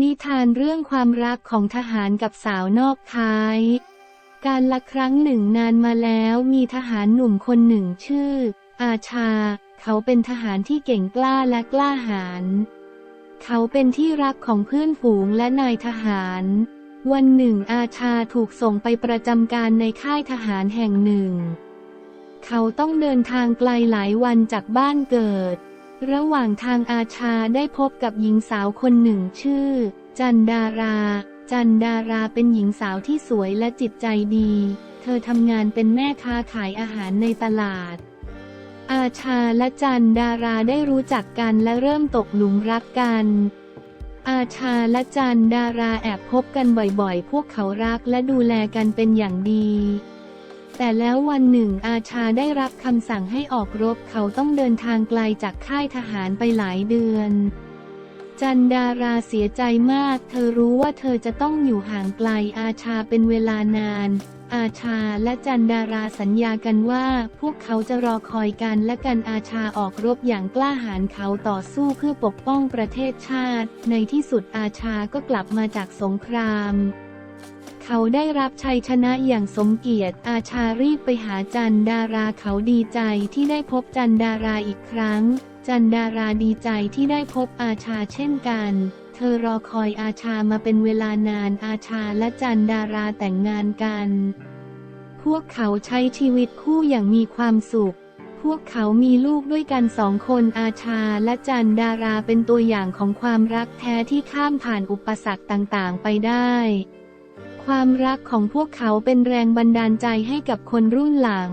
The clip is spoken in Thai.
นิทานเรื่องความรักของทหารกับสาวนอกท้าย การละครั้งหนึ่งนานมาแล้วมีทหารหนุ่มคนหนึ่งชื่อ อาชา เขาเป็นทหารที่เก่งกล้าและกล้าหาญเขาเป็นที่รักของเพื่อนฝูงและนายทหาร วันหนึ่งอาชาถูกส่งไปประจำการในค่ายทหารแห่งหนึ่ง เขาต้องเดินทางไกลหลายวันจากบ้านเกิด ระหว่างทางอาชาได้พบกับหญิงสาวคนหนึ่งชื่อ จันดารา จันดาราเป็นหญิงสาวที่สวยและจิตใจดี เธอทำงานเป็นแม่ค้าขายอาหารในตลาด อาชาและจันดาราได้รู้จักกันและเริ่มตกหลุมรักกัน อาชาและจันดาราแอบพบกันบ่อยๆ พวกเขารักและดูแลกันเป็นอย่างดี แต่แล้ววันหนึ่งอาชาได้รับคำสั่งให้ออกรบเขาต้องเดินทางไกลจากค่ายทหารไปหลายเดือน จันดาราเสียใจมาก เธอรู้ว่าเธอจะต้องอยู่ห่างไกลอาชาเป็นเวลานาน อาชาและจันดาราสัญญากันว่า พวกเขาจะรอคอยกันและกันอาชาออกรบอย่างกล้าหาญเขาต่อสู้เพื่อปกป้องประเทศชาติ ในที่สุดอาชาก็กลับมาจากสงคราม เขาได้รับชัยชนะอย่างสมเกียรติ อาชารีบไปหาจันดาราเขาดีใจที่ได้พบจันดาราอีกครั้ง จันดาราดีใจที่ได้พบอาชาเช่นกัน เธอรอคอยอาชามาเป็นเวลานานอาชาและจันดาราแต่งงานกัน พวกเขาใช้ชีวิตคู่อย่างมีความสุข พวกเขามีลูกด้วยกันสองคนอาชาและจันดาราเป็นตัวอย่างของความรักแท้ที่ข้ามผ่านอุปสรรคต่างๆ ไปได้ ความรักของพวกเขาเป็นแรงบันดาลใจให้กับคนรุ่นหลัง